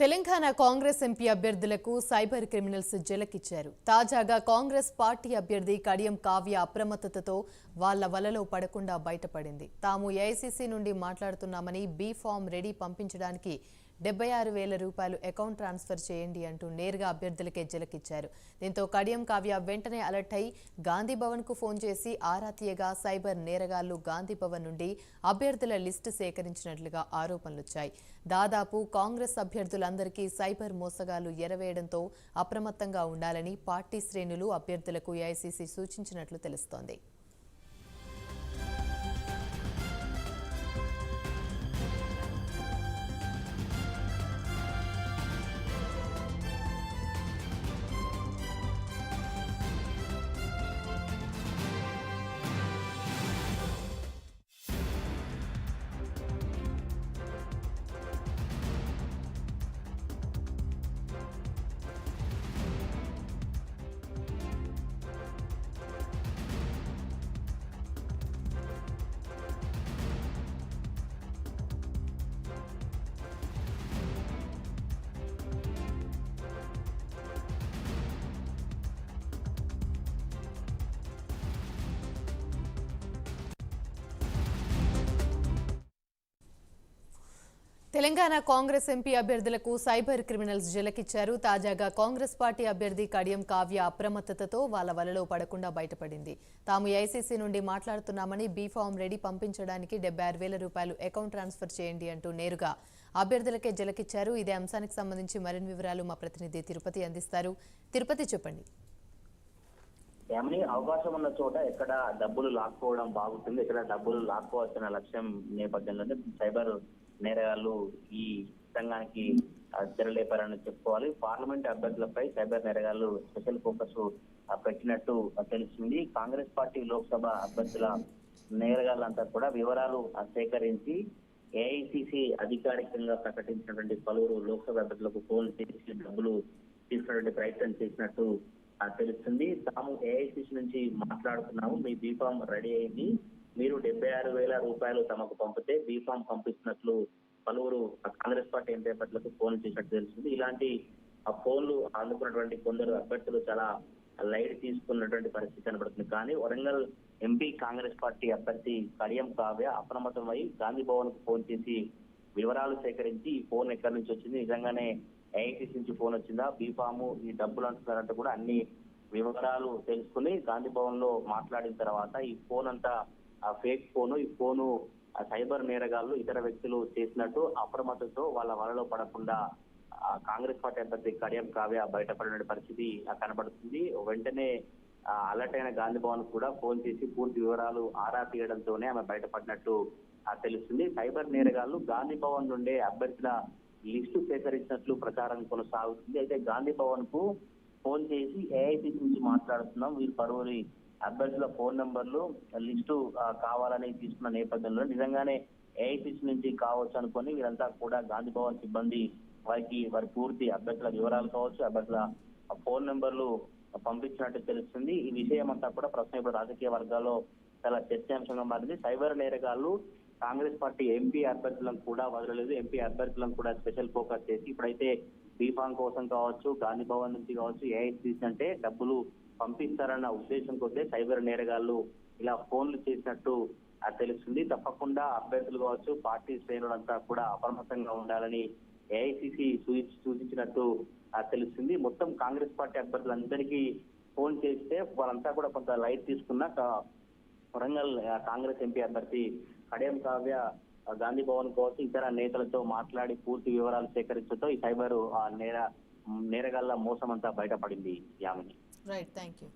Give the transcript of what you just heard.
Telangana Congress MP అభ్యర్థులకు cyber criminals జలకిచ్చారు. తాజాగా కాంగ్రెస్ పార్టీ అభ్యర్థి కడియం కావ్య అప్రమత్తతతో వాళ్ళ వలలో పడకుండా బయటపడింది. తాము ఏఐసీసీ నుండి మాట్లాడుతున్నామని బీ ఫామ్ రెడీ పంపించడానికి డెబ్బై ఆరు వేల రూపాయలు అకౌంట్ ట్రాన్స్ఫర్ చేయండి అంటూ నేరుగా అభ్యర్థులకే జలకిచ్చారు. దీంతో కడియం కావ్య వెంటనే అలర్ట్ అయి గాంధీ భవన్కు ఫోన్ చేసి ఆరా తీయగా సైబర్ నేరగాళ్ళు గాంధీ భవన్ నుండి అభ్యర్థుల లిస్టు సేకరించినట్లుగా ఆరోపణలొచ్చాయి. దాదాపు కాంగ్రెస్ అభ్యర్థులందరికీ సైబర్ మోసగాళ్ళు ఎరవేయడంతో అప్రమత్తంగా ఉండాలని పార్టీ శ్రేణులు అభ్యర్థులకు ఏఐసీసీ సూచించినట్లు తెలుస్తోంది. తెలంగాణ కాంగ్రెస్ ఎంపీ అభ్యర్థులకు సైబర్ క్రిమినల్స్ జలకిచ్చారు. తాజాగా కాంగ్రెస్ పార్టీ అభ్యర్థి కడియం కావ్య అప్రమత్తతతో వాళ్ళ వలలో పడకుండా బయటపడింది. తాము ఐసీసీ నుండి మాట్లాడుతున్నామని బీ ఫామ్ రెడీ పంపించడానికి డెబ్బై ఆరు వేల రూపాయలు అకౌంట్ ట్రాన్స్ఫర్ చేయండి అంటూ నేరుగా అభ్యర్థులకే జలకిచ్చారు. ఇదే అంశానికి సంబంధించి మరిన్ని వివరాలు మా ప్రతినిధి తిరుపతి అందిస్తారు. తిరుపతి చెప్పండి. ఏమని అవకాశం ఉన్న చోట ఎక్కడ డబ్బులు లాక్కోవడం బాగుంటుంది ఎక్కడ డబ్బులు లాక్కోవాల్సిన లక్ష్యం నేపథ్యంలోనే సైబర్ నేరగాళ్ళు ఈ రంగానికి తెరలేపారని చెప్పుకోవాలి. పార్లమెంట్ అభ్యర్థులపై సైబర్ నేరగాళ్ళు స్పెషల్ ఫోకస్ ఆ, పెట్టినట్టు తెలిసింది కాంగ్రెస్ పార్టీ లోక్సభ అభ్యర్థుల నేరగాళ్ళంతా కూడా వివరాలు సేకరించి ఏఐసిసి అధికారికంగా ప్రకటించినటువంటి పలువురు లోక్సభ అభ్యర్థులకు ఫోన్ చేసి డబ్బులు తీసుకున్నటువంటి ప్రయత్నం చేసినట్టు తెలుస్తుంది. తాము ఏఐసిసి నుంచి మాట్లాడుతున్నాము. మీ బీఫామ్ రెడీ అయింది. మీరు డెబ్బై ఆరు వేల రూపాయలు తమకు పంపితే బీఫామ్ పంపిస్తున్నట్లు పలువురు కాంగ్రెస్ పార్టీ ఎంపీ ఫోన్ చేసినట్టు తెలుస్తుంది. ఇలాంటి ఆ ఫోన్లు అందుకున్నటువంటి కొందరు అభ్యర్థులు చాలా లైట్ తీసుకున్నటువంటి పరిస్థితి కనబడుతుంది. కానీ వరంగల్ ఎంపీ కాంగ్రెస్ పార్టీ అభ్యర్థి కడియం కావ్య అప్రమత్తమై గాంధీ భవన్కు ఫోన్ చేసి వివరాలు సేకరించి ఈ ఫోన్ ఎక్కడి నుంచి వచ్చింది? నిజంగానే ఐఐటీస్ నుంచి ఫోన్ వచ్చిందా? బీఫాము ఈ డబ్బులు అంటున్నారంటే కూడా అన్ని వివరాలు తెలుసుకుని గాంధీ భవన్లో మాట్లాడిన తర్వాత ఈ ఫోన్ అంతా ఆ ఫేక్ ఫోను ఈ ఫోను సైబర్ నేరగాళ్ళు ఇతర వ్యక్తులు చేసినట్టు అప్రమత్తతో వాళ్ళ వలలో పడకుండా కాంగ్రెస్ పార్టీ అభ్యర్థి కడియం కావ్య బయటపడిన పరిస్థితి కనబడుతుంది. వెంటనే అలర్ట్ అయిన గాంధీ భవన్ కూడా ఫోన్ చేసి పూర్తి వివరాలు ఆరా తీయడంతోనే ఆమె బయటపడినట్టు తెలుస్తుంది. సైబర్ నేరగాళ్ళు గాంధీ భవన్ నుండే అభ్యర్థుల లిస్టు సేకరించినట్లు ప్రచారం కొనసాగుతుంది. అయితే గాంధీ భవన్కు ఫోన్ చేసి ఏఐసిసి నుంచి మాట్లాడుతున్నాం. వీరు పలువురి అభ్యర్థుల ఫోన్ నంబర్లు లిస్టు కావాలని తీసుకున్న నేపథ్యంలో నిజంగానే ఏఐసిసి నుంచి కావచ్చు అనుకొని వీరంతా కూడా గాంధీ భవన్ సిబ్బంది వారికి వారి పూర్తి అభ్యర్థుల వివరాలు కావచ్చు అభ్యర్థుల ఫోన్ నెంబర్లు పంపించినట్టు తెలుస్తుంది. ఈ విషయం అంతా కూడా ప్రస్తుతం ఇప్పుడు రాజకీయ వర్గాల్లో చాలా చర్చాంశంగా మారింది. సైబర్ నేరగాళ్ళు కాంగ్రెస్ పార్టీ ఎంపీ అభ్యర్థులను కూడా వదలలేదు. ఎంపీ అభ్యర్థులను కూడా స్పెషల్ ఫోకస్ చేసి ఇప్పుడైతే బీఫామ్ కోసం కావచ్చు గాంధీ భవన్ నుంచి కావచ్చు ఏఐసీసీ అంటే డబ్బులు పంపిస్తారన్న ఉద్దేశం కొద్దే సైబర్ నేరగాళ్ళు ఇలా ఫోన్లు చేసినట్టు తెలుస్తుంది. తప్పకుండా అభ్యర్థులు కావచ్చు పార్టీ శ్రేణులంతా కూడా అప్రమత్తంగా ఉండాలని ఏఐసిసి సూచించినట్టు తెలుస్తుంది. మొత్తం కాంగ్రెస్ పార్టీ అభ్యర్థులందరికీ ఫోన్ చేస్తే వాళ్ళంతా కూడా కొంత లైట్ తీసుకున్న కా- వరంగల్ కాంగ్రెస్ ఎంపీ అభ్యర్థి కడియం కావ్య గాంధీ భవన్ కోసం ఇతర నేతలతో మాట్లాడి పూర్తి వివరాలు సేకరించడంతో ఈ సైబర్ ఆ, నేర నేరగాళ్ళ మోసం అంతా బయటపడింది యామిని. Right thank you